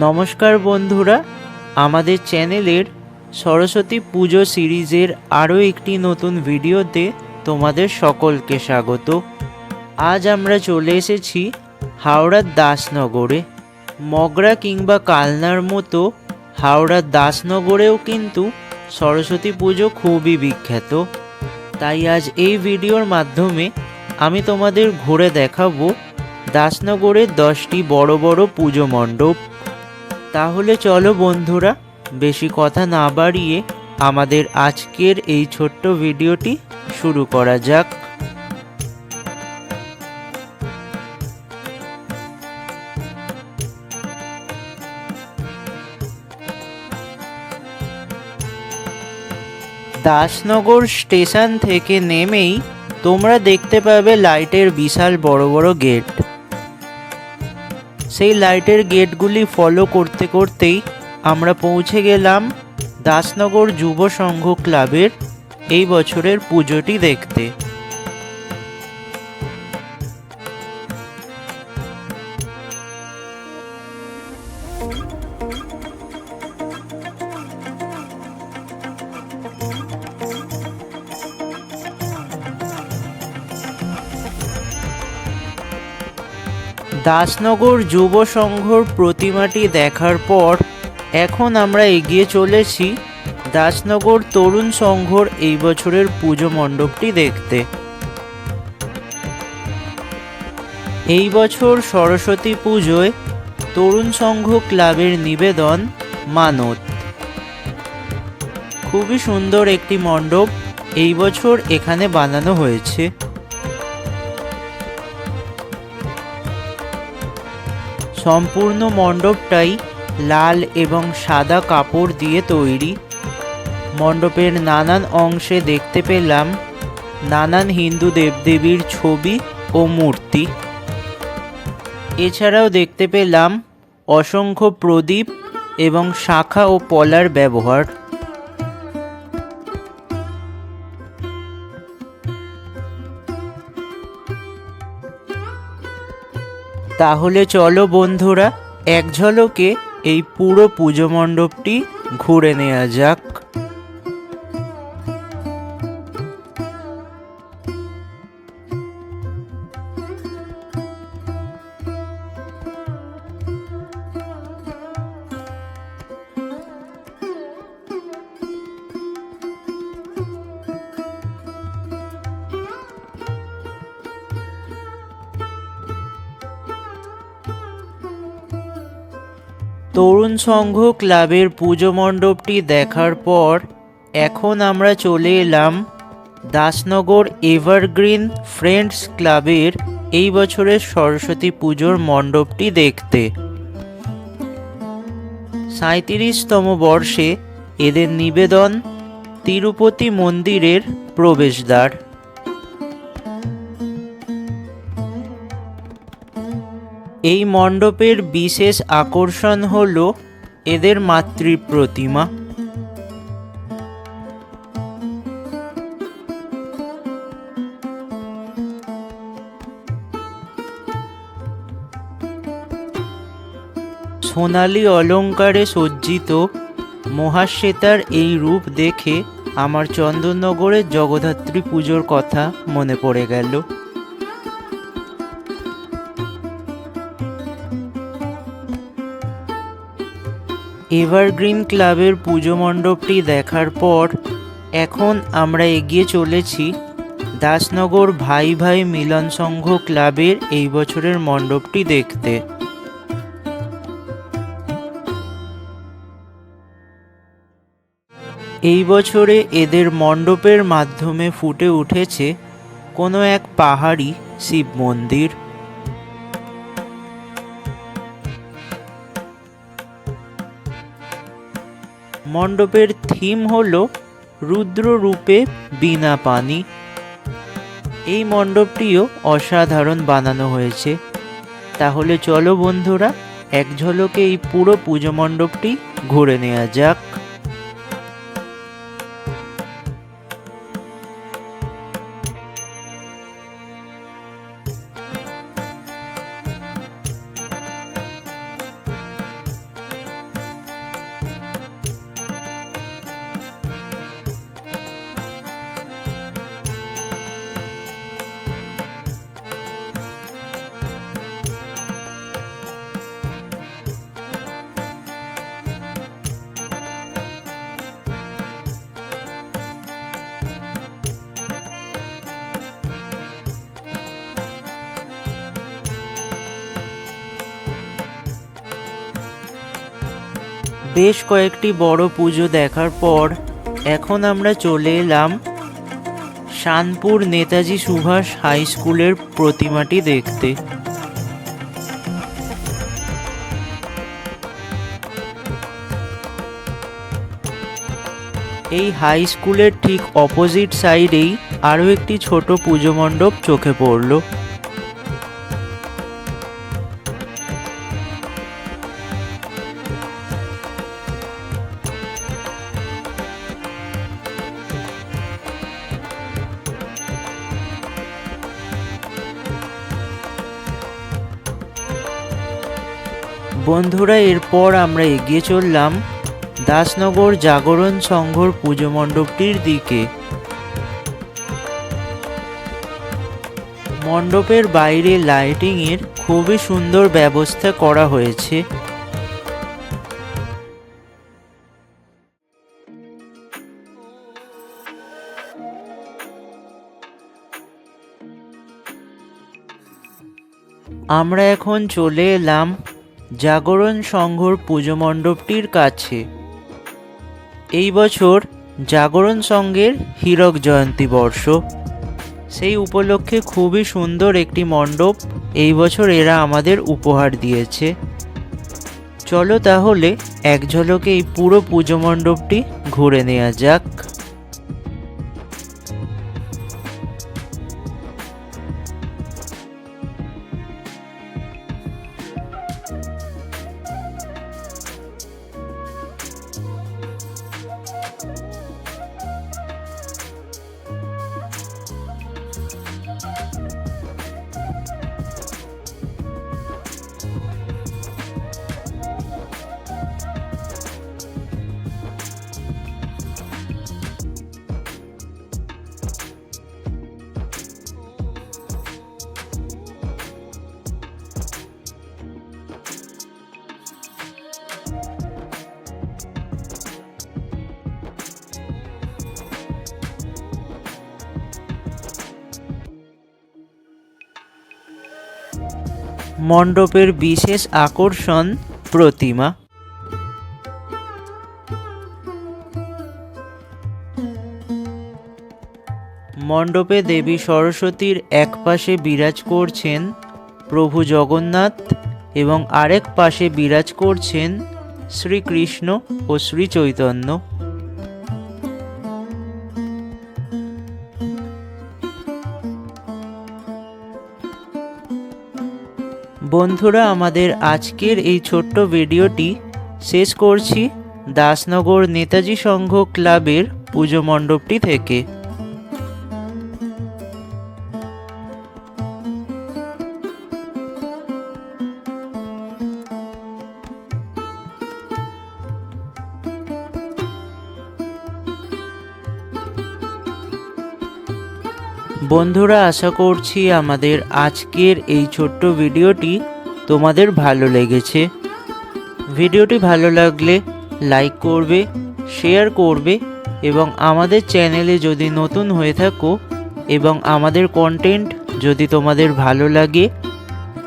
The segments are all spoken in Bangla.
নমস্কার বন্ধুরা, আমাদের চ্যানেলের সরস্বতী পুজো সিরিজের আরও একটি নতুন ভিডিওতে তোমাদের সকলকে স্বাগত। আজ আমরা চলে এসেছি হাওড়ার দাসনগরে। মগরা কিংবা কালনার মতো হাওড়ার দাসনগরেও কিন্তু সরস্বতী পুজো খুবই বিখ্যাত। তাই আজ এই ভিডিওর মাধ্যমে আমি তোমাদের ঘুরে দেখাবো দাসনগরের দশটি বড় বড় পুজো মণ্ডপ। তাহলে চলো বন্ধুরা, বেশি কথা না বাড়িয়ে আমাদের আজকের এই ছোট্ট ভিডিওটি শুরু করা যাক। দাসনগর স্টেশন থেকে নেমেই তোমরা দেখতে পাবে লাইটের বিশাল বড় বড় গেট। সেই লাইটের গেটগুলি ফলো করতে করতেই আমরা পৌঁছে গেলাম দাসনগর যুব সংঘ ক্লাবের এই বছরের পুজোটি দেখতে। দাসনগর যুব সংঘর প্রতিমাটি দেখার পর এখন আমরা এগিয়ে চলেছি দাসনগর তরুণ সংঘর এই বছরের পুজো মণ্ডপটি দেখতে। এই বছর সরস্বতী পুজোয় তরুণ সংঘ ক্লাবের নিবেদন মানত। খুবই সুন্দর একটি মণ্ডপ এই বছর এখানে বানানো হয়েছে। সম্পূর্ণ মণ্ডপটাই লাল এবং সাদা কাপড় দিয়ে তৈরি। মণ্ডপের নানান অংশে দেখতে পেলাম নানান হিন্দু দেবদেবীর ছবি ও মূর্তি। এছাড়াও দেখতে পেলাম অসংখ্য প্রদীপ এবং শাখা ও পলার ব্যবহার। তাহলে চলো বন্ধুরা এক ঝলকে এই পুরো পুজো মণ্ডপটি ঘুরে নেওয়া যাক। তরুণ সংঘ ক্লাবের পুজো মণ্ডপটি দেখার পর এখন আমরা চলে এলাম দাসনগর এভারগ্রিন ফ্রেন্ডস ক্লাবের এই বছরের সরস্বতী পুজোর মণ্ডপটি দেখতে। সাঁত্রিশতম বর্ষে এদের নিবেদন তিরুপতি মন্দিরের প্রবেশদ্বার। এই মণ্ডপের বিশেষ আকর্ষণ হল এদের মাতৃ প্রতিমা সোনালি অলঙ্কারে সজ্জিত মহাশ্বেতার এই রূপ দেখে আমার চন্দননগরের জগদ্ধাত্রী পুজোর কথা মনে পড়ে গেল। এভারগ্রিন ক্লাবের পুজো মণ্ডপটি দেখার পর এখন আমরা এগিয়ে চলেছি দাসনগর ভাই ভাই মিলন সংঘ ক্লাবের এই বছরের মণ্ডপটি দেখতে। এই বছরে এদের মণ্ডপের মাধ্যমে ফুটে উঠেছে কোনো এক পাহাড়ি শিব মন্দির। মণ্ডপের থিম হল রুদ্র রূপে বিনা পানি। এই মণ্ডপটিও অসাধারণ বানানো হয়েছে। তাহলে চলো বন্ধুরা, এক ঝলকে এই পুরো পুজো মণ্ডপটি ঘুরে নেওয়া যাক। বেশ কয়েকটি বড় পুজো দেখার পর এখন আমরা চলে এলাম শানপুর নেতাজি সুভাষ হাই স্কুলের প্রতিমাটি দেখতে। এই হাই স্কুলের ঠিক অপোজিট সাইডেই আরও একটি ছোট পুজো মণ্ডপ চোখে পড়ল। বন্ধুরা, এরপর আমরা এগিয়ে চললাম দাসনগর জাগরণ সংঘর পুজো মণ্ডপটির দিকে। মণ্ডপের বাইরে লাইটিংয়ের খুবই সুন্দর ব্যবস্থা করা হয়েছে। আমরা এখন চলে এলাম জাগরণ সংঘর পুজো মণ্ডপটির কাছে। এই বছর জাগরণ সংঘের হীরক জয়ন্তী বর্ষ। সেই উপলক্ষে খুবই সুন্দর একটি মণ্ডপ এই বছর এরা আমাদের উপহার দিয়েছে। চলো তাহলে এক ঝলকে এই পুরো পুজো মণ্ডপটি ঘুরে নেওয়া যাক। মণ্ডপের বিশেষ আকর্ষণ প্রতিমা। মণ্ডপে দেবী সরস্বতীর এক পাশে বিরাজ করছেন প্রভু জগন্নাথ এবং আরেক পাশে বিরাজ করছেন শ্রীকৃষ্ণ ও শ্রী চৈতন্য। বন্ধুরা, আমাদের আজকের এই ছোট্ট ভিডিওটি শেষ করছি দাসনগর নেতাজি সংঘ ক্লাবের পুজো মণ্ডপটি থেকে। বন্ধুরা, আশা করছি আমাদের আজকের এই ছোট্ট ভিডিওটি তোমাদের ভালো লেগেছে। ভিডিওটি ভালো লাগলে লাইক করবে, শেয়ার করবে এবং আমাদের চ্যানেলে যদি নতুন হয়ে থাকো এবং আমাদের কন্টেন্ট যদি তোমাদের ভালো লাগে,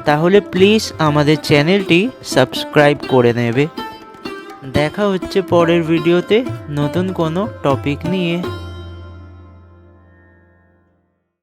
তাহলে প্লিজ আমাদের চ্যানেলটি সাবস্ক্রাইব করে নেবে। দেখা হচ্ছে পরের ভিডিওতে নতুন কোনো টপিক নিয়ে।